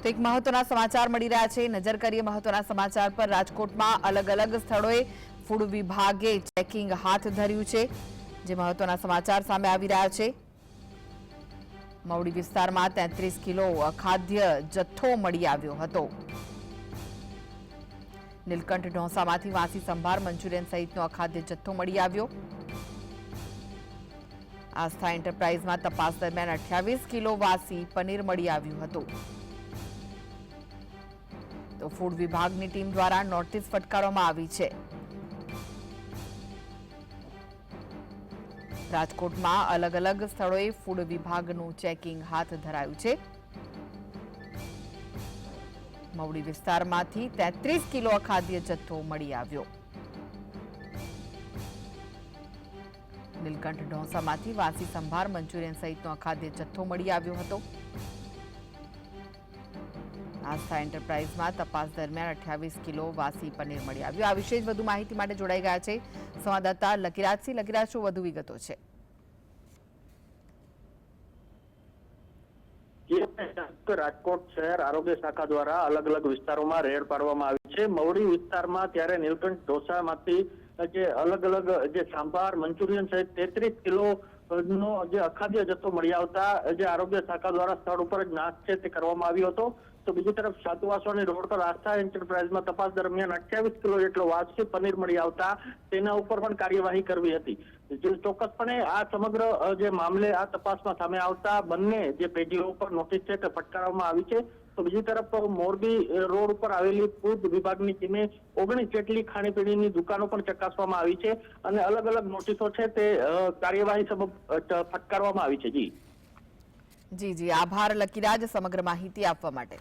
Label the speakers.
Speaker 1: તો એક મહત્વના સમાચાર મળી રહ્યા છે. નજર કરીએ મહત્વના સમાચાર પર. રાજકોટમાં અલગ અલગ સ્થળોએ ફૂડ વિભાગે ચેકિંગ હાથ ધર્યું છે, જે મહત્વના સમાચાર સામે આવી રહ્યા છે. મવડી વિસ્તારમાં તેત્રીસ કિલો અખાદ્ય જથ્થો મળી આવ્યો હતો. નીલકંઠ ઢોંસામાંથી વાસી સંભાર મંચુરિયન સહિતનો અખાદ્ય જથ્થો મળી આવ્યો. આસ્થા એન્ટરપ્રાઇઝમાં તપાસ દરમિયાન અઠ્યાવીસ કિલો વાસી પનીર મળી આવ્યું હતું. તો ફૂડ વિભાગની ટીમ દ્વારા નોટિસ ફટકારવામાં આવી છે. રાજકોટમાં અલગ અલગ સ્થળોએ ફૂડ વિભાગનું ચેકિંગ હાથ ધરાયું છે. મવડી વિસ્તારમાંથી તેત્રીસ કિલો અખાદ્ય જથ્થો મળી આવ્યો. નીલકંઠ ઢોંસામાંથી વાસી સંભાર મંચુરિયન સહિતનો અખાદ્ય જથ્થો મળી આવ્યો હતો. આસ્થા એન્ટરપ્રાઇઝમાં તપાસ દરમિયાન અઠ્યાવીસ કિલો વાસી પનીર મળી આવ્યું. આ વિશે વધુ માહિતી માટે જોડાઈ ગયા છે સંવાદદાતા લકીરાજસિંહ લકીરાજ, શું વધુ વિગતો છે?
Speaker 2: રાજકોટ શહેર આરોગ્ય શાખા દ્વારા અલગ અલગ વિસ્તારોમાં રેડ પાડવામાં આવી છે. મવડી વિસ્તારમાં ત્યારે નીલકંઠ ઢોસામાંથી જે અલગ અલગ જે સાંભાર, મંચુરિયન સહિત તેત્રીસ કિલો નો જે અખાદ્ય જથ્થો મળી આવતા જે આરોગ્ય શાખા દ્વારા સ્થળ ઉપર જ નાશ છે તે કરવામાં આવ્યો હતો. તો બીજી તરફ સાતુવાસોની રોડ પર આસ્થા એન્ટરપ્રાઇઝમાં તપાસ દરમિયાન અઠ્યાવીસ કિલો જેટલો વાસી પનીર મળી આવતા તેના ઉપર પણ કાર્યવાહી કરવી હતી. જે ચોક્કસપણે આ સમગ્ર જે મામલે આ તપાસમાં સામે આવતા બંને જે પેઢીઓ ઉપર નોટિસ છે તે ફટકારવામાં આવી છે. તો બીજી તરફ મોરબી રોડ ઉપર આવેલી ફૂડ વિભાગની ટીમે ઓગણીસ જેટલી ખાણીપીણીની દુકાનો પણ ચકાસવામાં આવી છે અને અલગ અલગ નોટિસો છે તે કાર્યવાહી ફટકારવામાં આવી છે. જી.
Speaker 1: જી જી. આભાર, લકીરાજ, સમગ્ર માહિતી આપવા માટે.